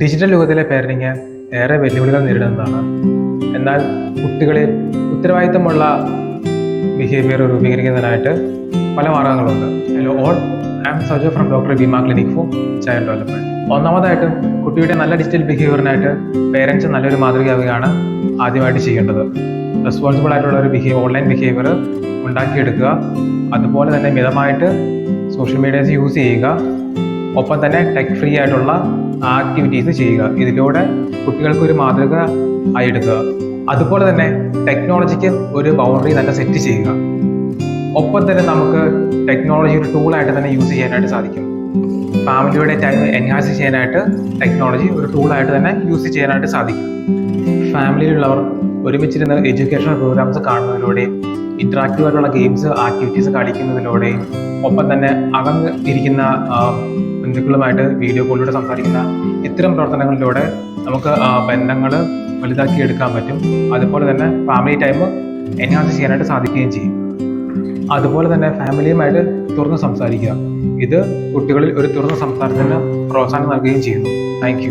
Digital യുഗത്തിലെ parenting ഏറെ വെല്ലുവിളികൾ നേരിടുന്നതാണ്. എന്നാൽ കുട്ടികളിൽ ഉത്തരവാദിത്തമുള്ള ബിഹേവിയർ രൂപീകരിക്കുന്നതിനായിട്ട് പല മാർഗങ്ങളുണ്ട്. Hello all I'm Sajo from doctor Vima clinic for child development ഒന്നാമതായിട്ടും കുട്ടിയുടെ നല്ല ഡിജിറ്റൽ ബിഹേവിയറിനായിട്ട് പേരൻസ് നല്ലൊരു മാതൃകയാവുകയാണ് ആദ്യമായിട്ട് ചെയ്യേണ്ടത്. റെസ്പോൺസിബിൾ ആയിട്ടുള്ള ഒരു ബിഹേവ് ഓൺലൈൻ ബിഹേവിയർ ഉണ്ടാക്കിയെടുക്കുക. അതുപോലെ തന്നെ മിതമായിട്ട് സോഷ്യൽ മീഡിയാസ് യൂസ് ചെയ്യുക. ഒപ്പം തന്നെ ടെക് ഫ്രീ ആയിട്ടുള്ള ആക്ടിവിറ്റീസ് ചെയ്യുക. ഇതിലൂടെ കുട്ടികൾക്ക് ഒരു മാതൃക ആയെടുക്കുക. അതുപോലെ തന്നെ ടെക്നോളജിക്ക് ഒരു ബൗണ്ടറി തന്നെ സെറ്റ് ചെയ്യുക. ഒപ്പം തന്നെ നമുക്ക് ടെക്നോളജി ഒരു ടൂളായിട്ട് തന്നെ യൂസ് ചെയ്യാനായിട്ട് സാധിക്കും. ഫാമിലിയുടെ ടൈം എൻഹാൻസ് ചെയ്യാനായിട്ട് ടെക്നോളജി ഒരു ടൂളായിട്ട് തന്നെ യൂസ് ചെയ്യാനായിട്ട് സാധിക്കും. ഫാമിലിയിലുള്ളവർ ഒരുമിച്ചിരുന്ന് എഡ്യൂക്കേഷണൽ പ്രോഗ്രാംസ് കാണുന്നതിലൂടെയും ഇന്ററാക്റ്റീവ് ആയിട്ടുള്ള ഗെയിംസ് ആക്ടിവിറ്റീസ് കളിക്കുന്നതിലൂടെ ഒപ്പം തന്നെ അകന്ന് ഇരിക്കുന്ന ബന്ധുക്കളുമായിട്ട് വീഡിയോ കോളിലൂടെ സംസാരിക്കുന്ന ഇത്തരം പ്രവർത്തനങ്ങളിലൂടെ നമുക്ക് ബന്ധങ്ങൾ വലുതാക്കി എടുക്കാൻ പറ്റും. അതുപോലെ തന്നെ ഫാമിലി ടൈം എൻഹാൻസ് ചെയ്യാനായിട്ട് സാധിക്കുകയും ചെയ്യും. അതുപോലെ തന്നെ ഫാമിലിയുമായിട്ട് തുറന്ന് സംസാരിക്കുക. ഇത് കുട്ടികളിൽ ഒരു തുറന്ന സംസാരത്തിന് പ്രോത്സാഹനം നൽകുകയും ചെയ്യുന്നു. താങ്ക്